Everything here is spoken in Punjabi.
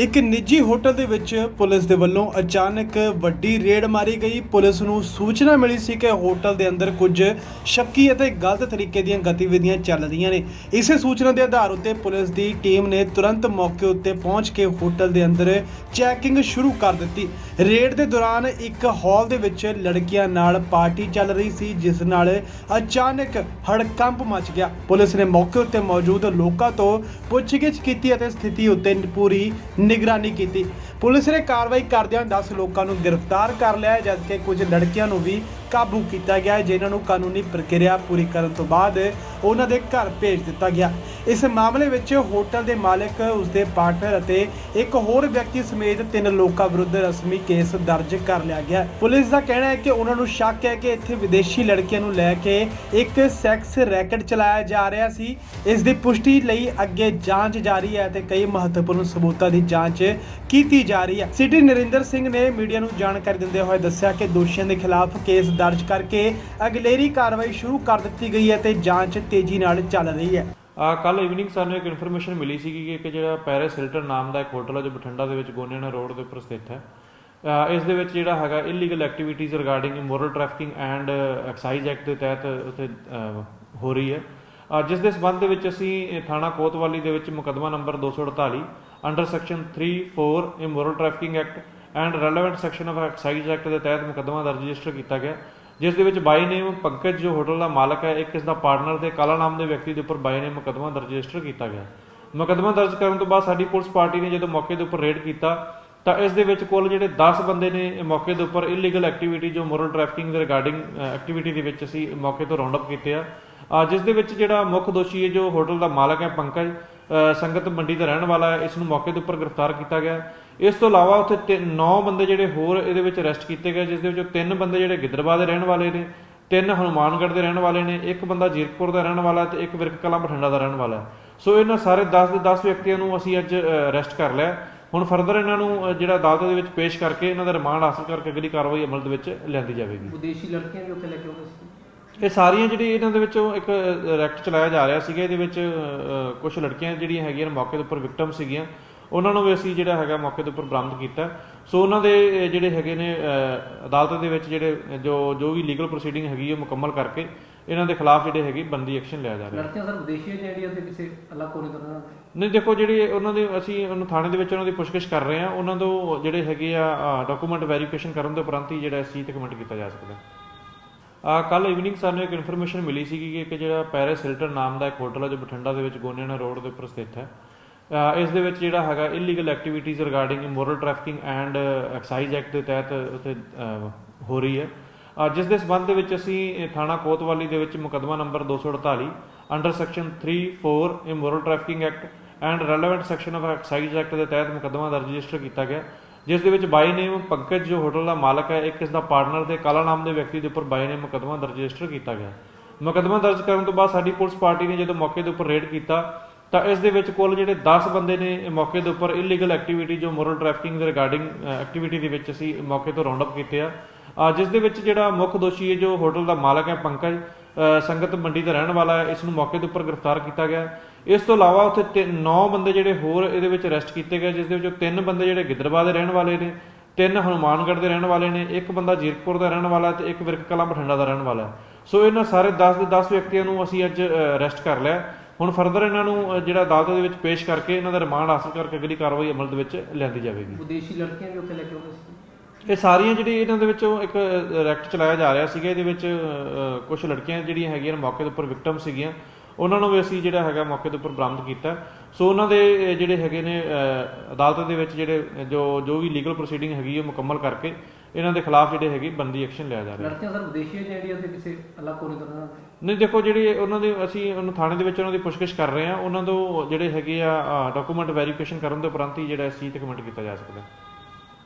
ਇੱਕ ਨਿੱਜੀ ਹੋਟਲ ਦੇ ਵਿੱਚ ਪੁਲਿਸ ਦੇ ਵੱਲੋਂ ਅਚਾਨਕ ਵੱਡੀ ਰੇਡ ਮਾਰੀ ਗਈ। ਪੁਲਿਸ ਨੂੰ ਸੂਚਨਾ ਮਿਲੀ ਸੀ ਕਿ ਹੋਟਲ ਦੇ ਅੰਦਰ ਕੁਝ ਸ਼ੱਕੀ ਅਤੇ ਗਲਤ ਤਰੀਕੇ ਦੀਆਂ ਗਤੀਵਿਧੀਆਂ ਚੱਲ ਰਹੀਆਂ ਨੇ। ਇਸੇ ਸੂਚਨਾ ਦੇ ਆਧਾਰ ਉੱਤੇ ਪੁਲਿਸ ਦੀ ਟੀਮ ਨੇ ਤੁਰੰਤ ਮੌਕੇ ਉੱਤੇ ਪਹੁੰਚ ਕੇ ਹੋਟਲ ਦੇ ਅੰਦਰ ਚੈਕਿੰਗ ਸ਼ੁਰੂ ਕਰ ਦਿੱਤੀ। ਰੇਡ ਦੇ ਦੌਰਾਨ ਇੱਕ ਹਾਲ ਦੇ ਵਿੱਚ ਲੜਕੀਆਂ ਨਾਲ ਪਾਰਟੀ ਚੱਲ ਰਹੀ ਸੀ, ਜਿਸ ਨਾਲ ਅਚਾਨਕ ਹੜਕੰਪ ਮਚ ਗਿਆ। ਪੁਲਿਸ ਨੇ ਮੌਕੇ ਉੱਤੇ ਮੌਜੂਦ ਲੋਕਾਂ ਤੋਂ ਪੁੱਛਗਿੱਛ ਕੀਤੀ ਅਤੇ ਸਥਿਤੀ ਉੱਤੇ ਪੂਰੀ ਨਿਗਰਾਨੀ ਕੀਤੀ। ਪੁਲਿਸ ਨੇ ਕਾਰਵਾਈ ਕਰਦਿਆਂ 10 ਲੋਕਾਂ ਨੂੰ ਗ੍ਰਿਫਤਾਰ ਕਰ ਲਿਆ ਜਦਕਿ ਕੁਝ ਲੜਕੀਆਂ ਨੂੰ ਵੀ ਕਾਬੂ ਕੀਤਾ ਗਿਆ ਹੈ, ਜਿਨ੍ਹਾਂ ਨੂੰ ਕਾਨੂੰਨੀ ਪ੍ਰਕਿਰਿਆ ਪੂਰੀ ਕਰਨ ਤੋਂ ਬਾਅਦ ਉਹਨਾਂ ਦੇ ਘਰ ਭੇਜ ਦਿੱਤਾ ਗਿਆ। ਇਸ ਮਾਮਲੇ ਵਿੱਚ ਹੋਟਲ ਦੇ ਮਾਲਕ ਉਸਦੇ ਪਾਰਟਨਰ ਅਤੇ ਇੱਕ ਹੋਰ ਵਿਅਕਤੀ ਸਮੇਤ ਤਿੰਨ ਲੋਕਾਂ ਵਿਰੁੱਧ ਰਸਮੀ ਕੇਸ ਦਰਜ ਕਰ ਲਿਆ ਗਿਆ ਪੁਲਿਸ ਦਾ ਕਹਿਣਾ ਹੈ ਕਿ ਉਹਨਾਂ ਨੂੰ ਸ਼ੱਕ ਹੈ ਕਿ ਇੱਥੇ ਵਿਦੇਸ਼ੀ ਲੜਕੀਆਂ ਨੂੰ ਲੈ ਕੇ ਇੱਕ ਸੈਕਸ ਰੈਕਟ ਚਲਾਇਆ ਜਾ ਰਿਹਾ ਸੀ। ਇਸ ਦੀ ਪੁਸ਼ਟੀ ਲਈ ਅੱਗੇ ਜਾਂਚ ਜਾਰੀ ਹੈ ਤੇ ਕਈ ਮਹੱਤਵਪੂਰਨ ਸਬੂਤਾਂ ਦੀ ਜਾਂਚ ਕੀਤੀ ਜਾ ਰਹੀ ਹੈ। ਸਿਟੀ ਨਰਿੰਦਰ ਸਿੰਘ ਨੇ ਮੀਡੀਆ ਨੂੰ ਜਾਣਕਾਰੀ ਦਿੰਦੇ ਹੋਏ ਦੱਸਿਆ ਕਿ ਦੋਸ਼ੀਆਂ ਦੇ ਖਿਲਾਫ ਕੇਸ ਦਰਜ ਕਰਕੇ ਅਗਲੇਰੀ ਕਾਰਵਾਈ ਸ਼ੁਰੂ ਕਰ ਦਿੱਤੀ ਗਈ ਹੈ ਤੇ ਜਾਂਚ ਤੇਜ਼ੀ ਨਾਲ ਚੱਲ ਰਹੀ ਹੈ। ਆ ਕੱਲ ਇਵਨਿੰਗ ਸਾਨੂੰ ਇੱਕ ਇਨਫੋਰਮੇਸ਼ਨ ਮਿਲੀ ਸੀ ਕਿ ਇੱਕ ਜਿਹੜਾ ਪੈਰਿਸ ਹਿਲਟਨ ਨਾਮ ਦਾ ਇੱਕ ਹੋਟਲ ਹੈ ਜੋ ਬਠਿੰਡਾ ਦੇ ਵਿੱਚ ਗੋਨੇਣਾ ਰੋਡ ਦੇ ਉੱਪਰ ਸਥਿਤ ਹੈ। ਇਸ ਦੇ ਵਿੱਚ ਜਿਹੜਾ ਹੈਗਾ illegal activities regarding immoral trafficking and excise act ਦੇ ਤਹਿਤ ਉੱਥੇ ਹੋ ਰਹੀ ਹੈ। ਜਿਸ ਦੇ ਸਬੰਧ ਦੇ ਵਿੱਚ ਅਸੀਂ ਥਾਣਾ ਕੋਤਵਾਲੀ ਦੇ ਵਿੱਚ ਮੁਕੱਦਮਾ number 248 under section 34 immoral trafficking act and relevant section of excise act ਦੇ ਤਹਿਤ ਮੁਕੱਦਮਾ ਦਰਜ ਰਜਿਸਟਰ ਕੀਤਾ ਗਿਆ, ਜਿਸ ਦੇ ਵਿੱਚ ਬਾਈ ਨੇਮ ਪੰਕਜ ਜੋ ਹੋਟਲ ਦਾ ਮਾਲਕ ਹੈ, ਇੱਕ ਇਸ ਦਾ ਪਾਰਟਨਰ ਤੇ ਕਾਲਾ ਨਾਮ ਦੇ ਵਿਅਕਤੀ ਦੇ ਉੱਪਰ ਬਾਈ ਨੇਮ ਮੁਕੱਦਮਾ ਦਰਜ ਰਜਿਸਟਰ ਕੀਤਾ ਗਿਆ। ਮੁਕੱਦਮਾ ਦਰਜ ਕਰਨ ਤੋਂ ਬਾਅਦ ਸਾਡੀ ਪੁਲਿਸ ਪਾਰਟੀ ਨੇ ਜਦੋਂ ਮੌਕੇ ਦੇ ਉੱਪਰ ਰੇਡ ਕੀਤਾ, ਤਾਂ ਇਸ ਦੇ ਵਿੱਚ ਕੁੱਲ ਜਿਹੜੇ 10 ਬੰਦੇ ਨੇ ਮੌਕੇ ਦੇ ਉੱਪਰ ਇਲੀਗਲ ਐਕਟੀਵਿਟੀ ਜੋ ਮੋਰਲ ਟ੍ਰੈਫਿਕਿੰਗ ਦੇ ਰਿਗਾਰਡਿੰਗ ਐਕਟੀਵਿਟੀ ਦੇ ਵਿੱਚ ਅਸੀਂ ਮੌਕੇ ਤੋਂ ਰਾਉਂਡ ਅਪ ਕੀਤੇ ਆ। ਜਿਸ ਦੇ ਵਿੱਚ ਜਿਹੜਾ ਮੁੱਖ ਦੋਸ਼ੀ ਹੈ, ਜੋ ਹੋਟਲ ਦਾ ਮਾਲਕ ਹੈ, ਪੰਕਜ ਸੰਗਤ ਮੰਡੀ ਦਾ ਰਹਿਣ ਵਾਲਾ ਹੈ, ਇਸ ਨੂੰ ਮੌਕੇ ਦੇ ਉੱਪਰ ਗ੍ਰਿਫਤਾਰ ਕੀਤਾ ਗਿਆ ਇਸ ਤੋਂ ਇਲਾਵਾ ਉੱਥੇ 9 ਬੰਦੇ ਜਿਹੜੇ ਹੋਰ ਇਹਦੇ ਵਿੱਚ ਅਰੈਸਟ ਕੀਤੇ ਗਏ, ਜਿਸ ਦੇ ਵਿੱਚੋਂ ਤਿੰਨ ਬੰਦੇ ਜਿਹੜੇ ਗਿੱਦੜਬਾਹ ਦੇ ਰਹਿਣ ਵਾਲੇ ਨੇ, ਤਿੰਨ ਹਨੂਮਾਨਗੜ੍ਹ ਦੇ ਰਹਿਣ ਵਾਲੇ ਨੇ, ਇੱਕ ਬੰਦਾ ਜੀਰਕਪੁਰ ਦਾ ਰਹਿਣ ਵਾਲਾ ਤੇ ਇੱਕ ਵਿਰਕ ਕਲਾਂ ਬਠਿੰਡਾ ਦਾ ਰਹਿਣ ਵਾਲਾ ਹੈ। ਸੋ ਇਹਨਾਂ ਸਾਰੇ 10 ਦੇ 10 ਵਿਅਕਤੀਆਂ ਨੂੰ ਅਸੀਂ ਅੱਜ ਅਰੈਸਟ ਕਰ ਲਿਆ ਹੁਣ ਫਰਦਰ ਇਹਨਾਂ ਨੂੰ ਜਿਹੜਾ ਅਦਾਲਤ ਦੇ ਵਿੱਚ ਪੇਸ਼ ਕਰਕੇ ਇਹਨਾਂ ਦਾ ਰਿਮਾਂਡ ਹਾਸਲ ਕਰਕੇ ਅਗਲੀ ਕਾਰਵਾਈ ਅਮਲ ਦੇ ਵਿੱਚ ਲਿਆਂਦੀ ਜਾਵੇਗੀ। ਵਿਦੇਸ਼ੀ ਲੜਕੀਆਂ ਵੀ ਉੱਥੇ ਲੈ ਕੇ ਆਉਂਦੇ ਸੀ। ਇਹ ਸਾਰੀਆਂ ਜਿਹੜੀ ਇਹਨਾਂ ਦੇ ਵਿੱਚੋਂ ਇੱਕ ਰੈਕਟ ਚਲਾਇਆ ਜਾ ਰਿਹਾ ਸੀਗਾ ਇਹਦੇ ਵਿੱਚ ਕੁਝ ਲੜਕੀਆਂ ਜਿਹੜੀਆਂ ਹੈਗੀਆਂ ਮੌਕੇ ਦੇ ਉੱਪਰ ਵਿਕਟਮ ਸੀਗੀਆਂ ਉਹਨਾਂ ਨੂੰ ਵੀ ਅਸੀਂ ਜਿਹੜਾ ਹੈਗਾ ਮੌਕੇ ਦੇ ਉੱਪਰ ਬਰਾਮਦ ਕੀਤਾ। ਸੋ ਉਹਨਾਂ ਦੇ ਜਿਹੜੇ ਹੈਗੇ ਨੇ ਅਦਾਲਤ ਦੇ ਵਿੱਚ ਜਿਹੜੇ ਜੋ ਜੋ ਵੀ ਲੀਗਲ ਪ੍ਰੋਸੀਡਿੰਗ ਹੈਗੀ ਉਹ ਮੁਕੰਮਲ ਕਰਕੇ ਇਹਨਾਂ ਦੇ ਖਿਲਾਫ ਜਿਹੜੇ ਹੈਗੀ ਬੰਦੀ ਐਕਸ਼ਨ ਲਿਆ ਜਾ ਰਿਹਾ। ਹੈ ਲੜਕੀਆਂ ਸਰ ਵਿਦੇਸ਼ੀ ਹੈ ਜਾਂ ਇੰਡੀਆ ਦੇ ਕਿਸੇ ਅਲੱਗ ਕੋਨੇ ਤੋਂ? ਨਹੀਂ ਦੇਖੋ ਜਿਹੜੀ ਉਹਨਾਂ ਦੇ ਅਸੀਂ ਉਹਨੂੰ ਥਾਣੇ ਦੇ ਵਿੱਚ ਉਹਨਾਂ ਦੀ ਪੁੱਛਗਿੱਛ ਕਰ ਰਹੇ ਹਾਂ। ਉਹਨਾਂ ਤੋਂ ਜਿਹੜੇ ਹੈਗੇ ਆ ਡਾਕੂਮੈਂਟ ਵੈਰੀਫਿਕੇਸ਼ਨ ਕਰਨ ਦੇ ਉਪਰੰਤ ਹੀ ਜਿਹੜਾ ਇਸ ਚੀਜ਼ ਤੇ ਕਮੈਂਟ ਕੀਤਾ ਜਾ ਸਕਦਾ। ਕੱਲ ਇਵਨਿੰਗ ਸਾਨੂੰ ਇੱਕ ਇਨਫੋਰਮੇਸ਼ਨ ਮਿਲੀ ਸੀ ਕਿ ਇੱਕ ਜਿਹੜਾ ਪੈਰਿਸ ਹਿਲਟਨ ਨਾਮ ਦਾ ਇੱਕ ਹੋਟਲ ਹੈ ਜੋ ਬਠਿੰਡਾ ਦੇ ਵਿੱਚ ਗੋਨੇਣਾ ਰੋਡ ਦੇ ਉੱਪਰ ਸਥਿਤ ਹੈ। ਇਸ ਦੇ ਵਿੱਚ ਜਿਹੜਾ ਹੈਗਾ illegal activities regarding immoral trafficking and excise act ਦੇ ਤਹਿਤ ਉੱਥੇ ਹੋ ਰਹੀ ਹੈ। ਜਿਸ ਦੇ ਸਬੰਧ ਦੇ ਵਿੱਚ ਅਸੀਂ ਥਾਣਾ ਕੋਤਵਾਲੀ ਦੇ ਵਿੱਚ ਮੁਕੱਦਮਾ number 248 under section 34 immoral trafficking act and relevant section of excise act ਦੇ ਤਹਿਤ ਮੁਕੱਦਮਾ ਦਰਜ ਰਜਿਸਟਰ ਕੀਤਾ ਗਿਆ। ਜਿਸ ਦੇ ਵਿੱਚ ਬਾਈ ਨੇਮ ਪੰਕਜ ਜੋ ਹੋਟਲ ਦਾ ਮਾਲਕ ਹੈ, ਇੱਕ ਇਸ ਦਾ ਪਾਰਟਨਰ ਤੇ ਕਾਲਾ ਨਾਮ ਦੇ ਵਿਅਕਤੀ ਦੇ ਉੱਪਰ ਬਾਈ ਨੇਮ ਮੁਕੱਦਮਾ ਦਰਜ ਰਜਿਸਟਰ ਕੀਤਾ ਗਿਆ। ਮੁਕੱਦਮਾ ਦਰਜ ਕਰਨ ਤੋਂ ਬਾਅਦ ਸਾਡੀ ਪੁਲਿਸ ਪਾਰਟੀ ਨੇ ਜਦੋਂ ਮੌਕੇ ਦੇ ਉੱਪਰ ਰੇਡ ਕੀਤਾ, ਤਾਂ ਇਸ ਦੇ ਵਿੱਚ ਕੁੱਲ ਜਿਹੜੇ 10 ਬੰਦੇ ਨੇ ਮੌਕੇ ਦੇ ਉੱਪਰ ਇਲੀਗਲ ਐਕਟੀਵਿਟੀ ਜੋ ਮੋਰਲ ਟ੍ਰੈਫਿਕਿੰਗ ਦੇ ਰਿਗਾਰਡਿੰਗ ਐਕਟੀਵਿਟੀ ਦੇ ਵਿੱਚ ਅਸੀਂ ਮੌਕੇ ਤੋਂ ਰਾਉਂਡ ਅਪ ਕੀਤੇ ਆ। ਜਿਸ ਦੇ ਵਿੱਚ ਜਿਹੜਾ ਮੁੱਖ ਦੋਸ਼ੀ ਹੈ, ਜੋ ਹੋਟਲ ਦਾ ਮਾਲਕ ਹੈ ਪੰਕਜ ਸੰਗਤ ਮੰਡੀ ਦਾ ਰਹਿਣ ਵਾਲਾ ਹੈ, ਇਸ ਨੂੰ ਮੌਕੇ ਦੇ ਉੱਪਰ ਗ੍ਰਿਫਤਾਰ ਕੀਤਾ ਗਿਆ। ਇਸ ਤੋਂ ਇਲਾਵਾ ਉੱਥੇ 9 ਬੰਦੇ ਜਿਹੜੇ ਹੋਰ ਇਹਦੇ ਵਿੱਚ ਅਰੈਸਟ ਕੀਤੇ ਗਏ ਜਿਸ ਦੇ ਵਿੱਚੋਂ ਤਿੰਨ ਬੰਦੇ ਜਿਹੜੇ ਗਿੱਦੜਬਾਹ ਦੇ ਰਹਿਣ ਵਾਲੇ ਨੇ ਤਿੰਨ ਹਨੂਮਾਨਗੜ੍ਹ ਦੇ ਰਹਿਣ ਵਾਲੇ ਨੇ ਇੱਕ ਬੰਦਾ ਜੀਰਕਪੁਰ ਦਾ ਰਹਿਣ ਵਾਲਾ ਤੇ ਇੱਕ ਵਿਰਕ ਕਲਾਂ ਬਠਿੰਡਾ ਦਾ ਰਹਿਣ ਵਾਲਾ। ਸੋ ਇਹਨਾਂ ਸਾਰੇ 10 ਦੇ 10 ਵਿਅਕਤੀਆਂ ਨੂੰ ਅਸੀਂ ਅੱਜ ਅਰੈਸਟ ਕਰ ਲਿਆ। ਹੁਣ ਫਰਦਰ ਇਹਨਾਂ ਨੂੰ ਜਿਹੜਾ ਅਦਾਲਤ ਦੇ ਵਿੱਚ ਪੇਸ਼ ਕਰਕੇ ਇਹਨਾਂ ਦਾ ਰਿਮਾਂਡ ਹਾਸਲ ਕਰਕੇ ਅਗਲੀ ਕਾਰਵਾਈ ਅਮਲ ਦੇ ਵਿੱਚ ਲਿਆਂਦੀ ਜਾਵੇਗੀ। ਵਿਦੇਸ਼ੀ ਲੜਕੀਆਂ ਵੀ ਉੱਥੇ ਲੈ ਕੇ ਆਉਂਦੇ ਸੀ? ਇਹ ਸਾਰੀਆਂ ਜਿਹੜੀ ਇਹਨਾਂ ਦੇ ਵਿੱਚੋਂ ਇੱਕ ਰੈਕਟ ਚਲਾਇਆ ਜਾ ਰਿਹਾ ਸੀਗਾ। ਇਹਦੇ ਵਿੱਚ ਕੁਝ ਲੜਕੀਆਂ ਜਿਹੜੀਆਂ ਹੈਗੀਆਂ ਨੇ ਮੌਕੇ ਦੇ ਉੱਪਰ ਵਿਕਟਮ ਸੀਗੀਆਂ। ਉਹਨਾਂ ਨੂੰ ਵੀ ਅਸੀਂ ਜਿਹੜਾ ਹੈਗਾ ਮੌਕੇ ਦੇ ਉੱਪਰ ਬਰਾਮਦ ਕੀਤਾ। ਸੋ ਉਹਨਾਂ ਦੇ ਜਿਹੜੇ ਹੈਗੇ ਨੇ ਅਦਾਲਤ ਦੇ ਵਿੱਚ ਜਿਹੜੇ ਜੋ ਜੋ ਵੀ ਲੀਗਲ ਪ੍ਰੋਸੀਡਿੰਗ ਹੈਗੀ ਉਹ ਮੁਕੰਮਲ ਕਰਕੇ ਇਹਨਾਂ ਦੇ ਖਿਲਾਫ ਜਿਹੜੇ ਹੈਗੀ ਬੰਦੀ ਐਕਸ਼ਨ ਲਿਆ ਜਾ ਰਿਹਾ। ਹੈ ਲੜਕੀਆਂ ਸਰ ਵਿਦੇਸ਼ੀ ਹੈ ਜਾਂ ਇੰਡੀਆ ਦੇ ਕਿਸੇ ਅਲੱਗ ਕੋਨੇ ਤੋਂ? ਨਹੀਂ ਦੇਖੋ ਜਿਹੜੀ ਉਹਨਾਂ ਦੇ ਅਸੀਂ ਉਹਨੂੰ ਥਾਣੇ ਦੇ ਵਿੱਚ ਉਹਨਾਂ ਦੀ ਪੁੱਛਗਿੱਛ ਕਰ ਰਹੇ ਹਾਂ। ਉਹਨਾਂ ਤੋਂ ਜਿਹੜੇ ਹੈਗੇ ਆ ਡਾਕੂਮੈਂਟ ਵੈਰੀਫਿਕੇਸ਼ਨ ਕਰਨ ਦੇ ਉਪਰੰਤ ਹੀ ਜਿਹੜਾ ਇਸ ਚੀਜ਼ ਤੇ ਕਮੈਂਟ ਕੀਤਾ ਜਾ ਸਕਦਾ।